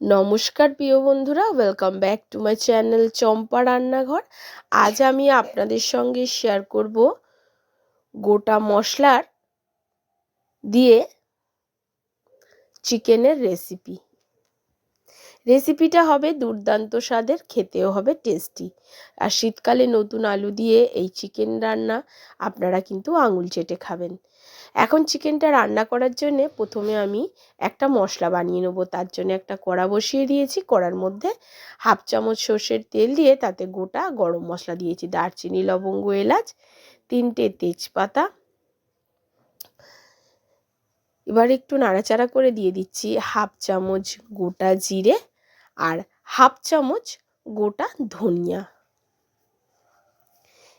নমস্কার প্রিয় বন্ধুরা welcome back to my channel Champa রান্নাঘর। আজ আমি আপনাদের সঙ্গে শেয়ার করব গোটা মশলার দিয়ে চিকেনের রেসিপি রেসিপিটা হবে দুর্দান্ত স্বাদের, খেতেও হবে টেস্টি আর শীতকালে নতুন আলু দিয়ে এই চিকেন রান্না, আপনারা কিন্তু আঙুল চেটে খাবেন। এখন চিকেনটা রান্না করার জন্য প্রথমে আমি একটা মশলা বানিয়ে নেব। তার জন্য একটা কড়া বসিয়ে দিয়েছি। কড়ার মধ্যে হাফ চামচ সর্ষের তেল দিয়ে তাতে গোটা গরম মশলা দিয়েছি। দারচিনি, লবঙ্গ, এলাচ, তিনটে তেজপাতা। এবার একটু নাড়াচাড়া করে দিয়ে দিচ্ছি হাফ চামচ গোটা জিরে আর হাফ চামচ গোটা ধনিয়া।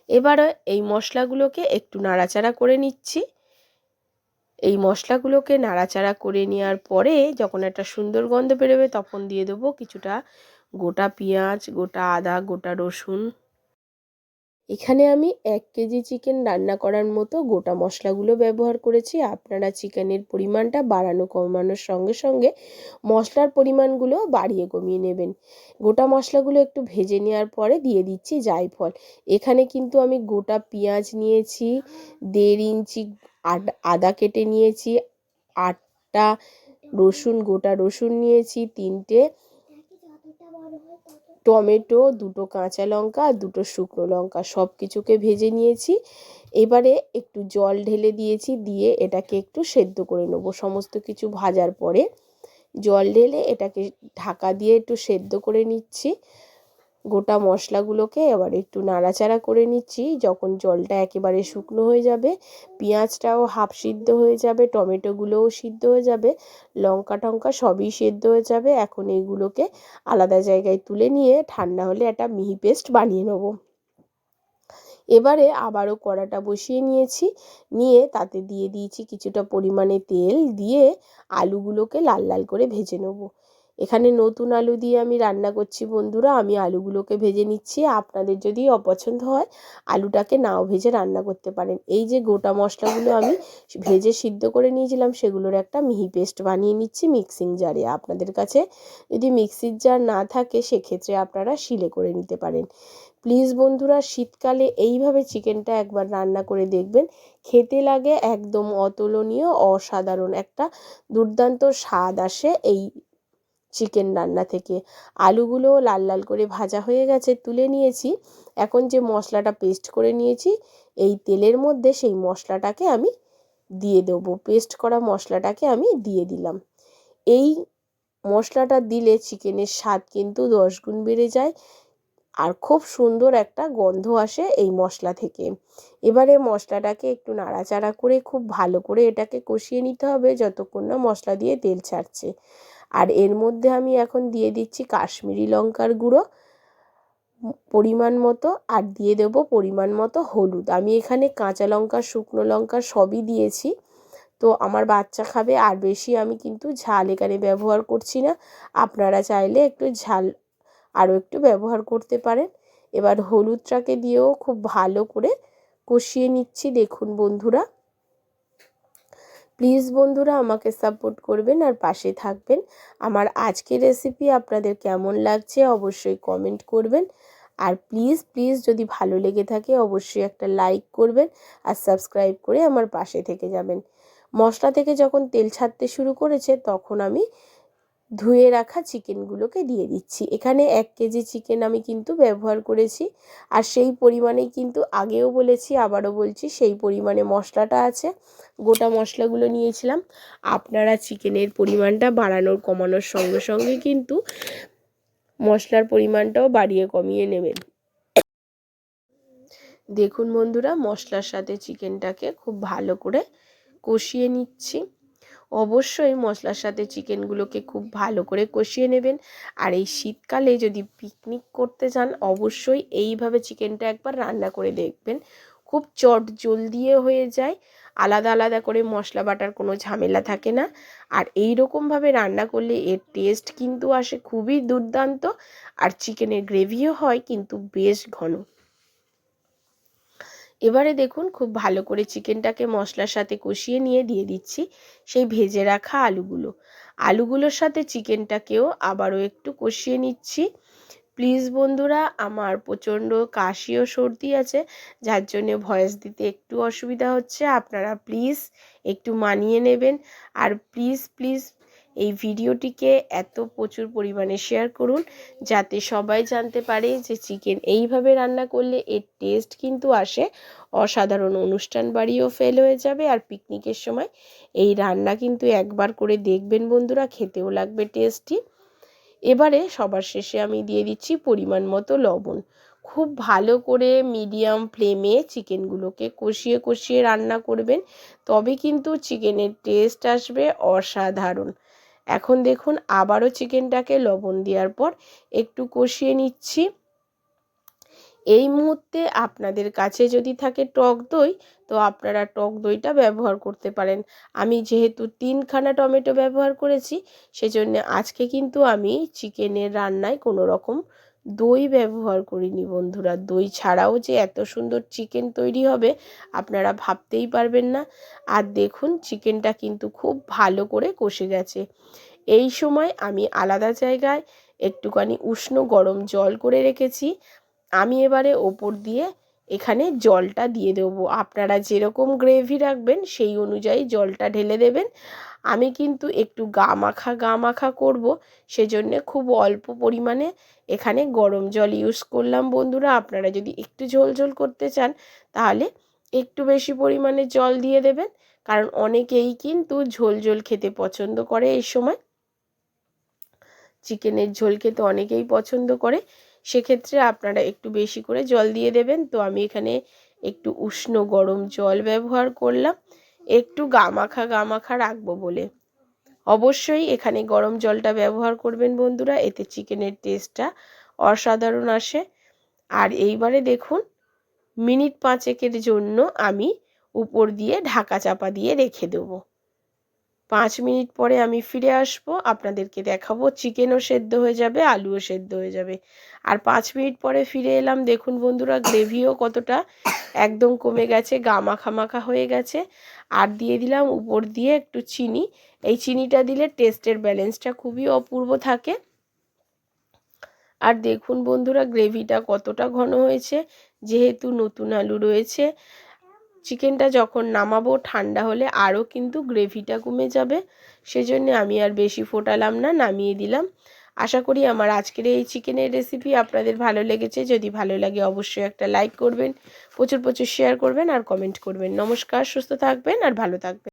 এবারে এই মশলাগুলোকে একটু নাড়াচাড়া করে নিচ্ছি। এই মশলাগুলোকে নাড়াচাড়া করে নেওয়ার পরে যখন একটা সুন্দর গন্ধ বেরোবে তখন দিয়ে দেবো কিছুটা গোটা পেঁয়াজ, গোটা আদা, গোটা রসুন। এখানে আমি এক কেজি চিকেন রান্না করার মতো গোটা মশলাগুলো ব্যবহার করেছি। আপনারা চিকেনের পরিমাণটা বাড়ানো, কমানোর সঙ্গে সঙ্গে মশলার পরিমাণগুলো বাড়িয়ে কমিয়ে নেবেন। গোটা মশলাগুলো একটু ভেজে নেওয়ার পরে দিয়ে দিচ্ছি জায়ফল। এখানে কিন্তু আমি গোটা পেঁয়াজ নিয়েছি, দেড় ইঞ্চি আদা কেটে নিয়েছি, আটটা রসুন, গোটা রসুন নিয়েছি, তিনটে টমেটো, দুটো কাঁচা লঙ্কা আর দুটো শুকনো লঙ্কা সব কিছুকে ভেজে নিয়েছি। এবারে একটু জল ঢেলে দিয়েছি, দিয়ে এটাকে একটু সেদ্ধ করে নেব সমস্ত কিছু ভাজার পরে। জল ঢেলে এটাকে ঢাকা দিয়ে একটু সেদ্ধ করে নিচ্ছি। গোটা মশলাগুলোকে এবার একটু নাড়াচাড়া করে নিচ্ছি। যখন জলটা একেবারে শুকনো হয়ে যাবে, পেঁয়াজটাও হাফ সিদ্ধ হয়ে যাবে, টমেটোগুলোও সিদ্ধ হয়ে যাবে লঙ্কা টঙ্কা সবই সেদ্ধ হয়ে যাবে। এখন এইগুলোকে আলাদা জায়গায় তুলে নিয়ে ঠান্ডা হলে একটা মিহি পেস্ট বানিয়ে নেব। এবারে আবারও কড়াটা বসিয়ে নিয়েছি। নিয়ে তাতে দিয়ে দিয়েছি কিছুটা পরিমাণে তেল দিয়ে আলুগুলোকে লাল লাল করে ভেজে নেব। এখানে নতুন আলু দিয়ে আমি রান্না করছি বন্ধুরা, আমি আলুগুলোকে ভেজে নিচ্ছি। আপনাদের যদি অপছন্দ হয়, আলুটাকে নাও ভেজে রান্না করতে পারেন। এই যে গোটা মশলাগুলো আমি ভেজে সিদ্ধ করে নিয়েছিলাম, সেগুলোর একটা মিহি পেস্ট বানিয়ে নিচ্ছি মিক্সিং জারে। আপনাদের কাছে যদি মিক্সির জার না থাকে, সেক্ষেত্রে আপনারা শিলে করে নিতে পারেন। প্লিজ বন্ধুরা, শীতকালে এইভাবে চিকেনটা একবার রান্না করে দেখবেন। খেতে লাগে একদম অতুলনীয়, অসাধারণ একটা দুর্দান্ত স্বাদ আসে এই চিকেন রান্না থেকে। আলুগুলোও লাল লাল করে ভাজা হয়ে গেছে, তুলে নিয়েছি। এখন যে মশলাটা পেস্ট করে নিয়েছি, এই তেলের মধ্যে সেই মশলাটাকে আমি দিয়ে দেবো। পেস্ট করা মশলাটাকে আমি দিয়ে দিলাম। এই মশলাটা দিলে চিকেনের স্বাদ কিন্তু দশ গুণ বেড়ে যায় আর খুব সুন্দর একটা গন্ধ আসে এই মশলা থেকে। এবারে মশলাটাকে একটু নাড়াচাড়া করে, খুব ভালো করে এটাকে কষিয়ে নিতে হবে, যতক্ষণ না মশলা দিয়ে তেল ছাড়ছে। আর এর মধ্যে আমি এখন দিয়ে দিচ্ছি কাশ্মীরি লঙ্কার গুঁড়ো, পরিমাণ মতো, আর দিয়ে দেবো পরিমাণ মতো হলুদ। আমি এখানে কাঁচা লঙ্কা, শুকনো লঙ্কা সবই দিয়েছি। তো আমার বাচ্চা খাবে, আর বেশি আমি কিন্তু ঝাল এখানে ব্যবহার করছি না। আপনারা চাইলে একটু ঝাল আরও একটু ব্যবহার করতে পারেন। এবার হলুদটাকে দিয়েও খুব ভালো করে কষিয়ে নিচ্ছি, দেখুন বন্ধুরা। প্লিজ বন্ধুরা আমাকে সাপোর্ট করবেন আর পাশে থাকবেন। আমার আজকের রেসিপি আপনাদের কেমন লাগছে অবশ্যই কমেন্ট করবেন। আর প্লিজ প্লিজ যদি ভালো লেগে থাকে অবশ্যই একটা লাইক করবেন আর সাবস্ক্রাইব করে আমার পাশে থেকে যাবেন। মশলা থেকে যখন তেল ছাড়তে শুরু করেছে তখন আমি ধুয়ে রাখা চিকেনগুলোকে দিয়ে দিচ্ছি। এখানে এক কেজি চিকেন আমি কিন্তু ব্যবহার করেছি আর সেই পরিমাণে কিন্তু আগেও বলেছি, আবারও বলছি, সেই পরিমাণে মশলাটা আছে। গোটা মশলাগুলো নিয়েছিলাম। আপনারা চিকেনের পরিমাণটা বাড়ানোর, কমানোর সঙ্গে সঙ্গে কিন্তু মশলার পরিমাণটাও বাড়িয়ে কমিয়ে নেবেন। দেখুন বন্ধুরা, মশলার সাথে চিকেনটাকে খুব ভালো করে কষিয়ে নিচ্ছি। অবশ্যই মশলার সাথে চিকেনগুলোকে খুব ভালো করে কষিয়ে নেবেন। আর এই শীতকালে যদি পিকনিক করতে চান অবশ্যই এইভাবে চিকেনটা একবার রান্না করে দেখবেন। খুব চট জলদিয়ে হয়ে যায়, আলাদা আলাদা করে মশলা বাটার কোনো ঝামেলা থাকে না। আর এই রকমভাবে রান্না করলে এর টেস্ট কিন্তু আসে খুবই দুর্দান্ত। আর চিকেনের গ্রেভিও হয় কিন্তু বেশ ঘন। এবারে দেখুন খুব ভালো করে চিকেনটাকে মশলার সাথে কষিয়ে নিয়ে দিয়ে দিচ্ছি সেই ভেজে রাখা আলুগুলো। আলুগুলোর সাথে চিকেনটাকেও আবারও একটু কষিয়ে নিচ্ছি। প্লিজ বন্ধুরা, আমার প্রচণ্ড কাশি ও সর্দি আছে, যার জন্য ভয়েস দিতে একটু অসুবিধা হচ্ছে। আপনারা প্লিজ একটু মানিয়ে নেবেন। আর প্লিজ প্লিজ এই ভিডিওটিকে এত প্রচুর পরিমাণে শেয়ার করুন যাতে সবাই জানতে পারে যে চিকেন এইভাবে রান্না করলে এর টেস্ট কিন্তু আসে। অসাধারণ অনুষ্ঠান বাড়িও ফেল হয়ে যাবে। আর পিকনিকের সময় এই রান্না কিন্তু একবার করে দেখবেন বন্ধুরা, খেতেও লাগবে টেস্টি এবারে সবার শেষে আমি দিয়ে দিচ্ছি পরিমাণ মতো লবণ। খুব ভালো করে মিডিয়াম ফ্লেমে চিকেনগুলোকে কষিয়ে কষিয়ে রান্না করবেন। তবে কিন্তু চিকেনের টেস্ট আসবে অসাধারণ। এখন দেখুন আবারও চিকেনটাকে লবণ দেওয়ার পর একটু কষিয়ে নিচ্ছি। এই মুহূর্তে আপনাদের কাছে যদি থাকে টক দই, তো আপনারা টক দইটা ব্যবহার করতে পারেন। আমি যেহেতু তিনখানা টমেটো ব্যবহার করেছি, সেজন্য আজকে কিন্তু আমি চিকেনের রান্নায় কোনো রকম দই ব্যবহার করিনি বন্ধুরা। দই ছাড়াও যে এত সুন্দর চিকেন তৈরি হবে, আপনারা ভাবতেই পারবেন না। আর দেখুন চিকেনটা কিন্তু খুব ভালো করে কষে গেছে। এই সময় আমি আলাদা জায়গায় একটুখানি উষ্ণ গরম জল করে রেখেছি। আমি এবারে ওপর দিয়ে এখানে জলটা দিয়ে দেবো। আপনারা যেরকম গ্রেভি রাখবেন, সেই অনুযায়ী জলটা ঢেলে দেবেন। আমি কিন্তু একটু গা মাখা গা মাখা করব, সেজন্যে খুব অল্প পরিমাণে এখানে গরম জল ইউজ করলাম। বন্ধুরা, আপনারা যদি একটু ঝোল ঝোল করতে চান, তাহলে একটু বেশি পরিমাণে জল দিয়ে দেবেন, কারণ অনেকেই কিন্তু ঝোল ঝোল খেতে পছন্দ করে এই সময়। চিকেনের ঝোল খেতে অনেকেই পছন্দ করে। সেক্ষেত্রে আপনারা একটু বেশি করে জল দিয়ে দেবেন। তো আমি এখানে একটু উষ্ণ গরম জল ব্যবহার করলাম। একটু গামাখা গামাখা রাখব বলে। অবশ্যই এখানে গরম জলটা ব্যবহার করবেন বন্ধুরা, এতে চিকেনের টেস্টটা অসাধারণ আসে। আর এইবারে দেখুন, মিনিট পাঁচেকের জন্য আমি উপর দিয়ে ঢাকা চাপা দিয়ে রেখে দেবো। পাঁচ মিনিট পরে আমি ফিরে আসব, আপনাদেরকে দেখাবো, চিকেনও সেদ্ধ হয়ে যাবে, আলুও সেদ্ধ হয়ে যাবে। আর পাঁচ মিনিট পরে ফিরে এলাম, দেখুন বন্ধুরা, গ্রেভিও কতটা একদম কমে গেছে, গা মাখা মাখা হয়ে গেছে। আর দিয়ে দিলাম উপর দিয়ে একটু চিনি, এই চিনিটা দিলে টেস্টের ব্যালেন্সটা খুবই অপূর্ব থাকে। আর দেখুন বন্ধুরা, গ্রেভিটা কতটা ঘন হয়েছে, যেহেতু নতুন আলু রয়েছে। চিকেনটা যখন নামাবো ঠান্ডা হলে আরও কিন্তু গ্রেভিটা কমে যাবে। সেজন্য আমি আর বেশি ফোটালাম না, নামিয়ে দিলাম। আশা করি আমার আজকের এই চিকেনের রেসিপি আপনাদের ভালো লেগেছে। যদি ভালো লাগে অবশ্যই একটা লাইক করবেন, প্রচুর প্রচুর শেয়ার করবেন আর কমেন্ট করবেন। নমস্কার, সুস্থ থাকবেন আর ভালো থাকবেন।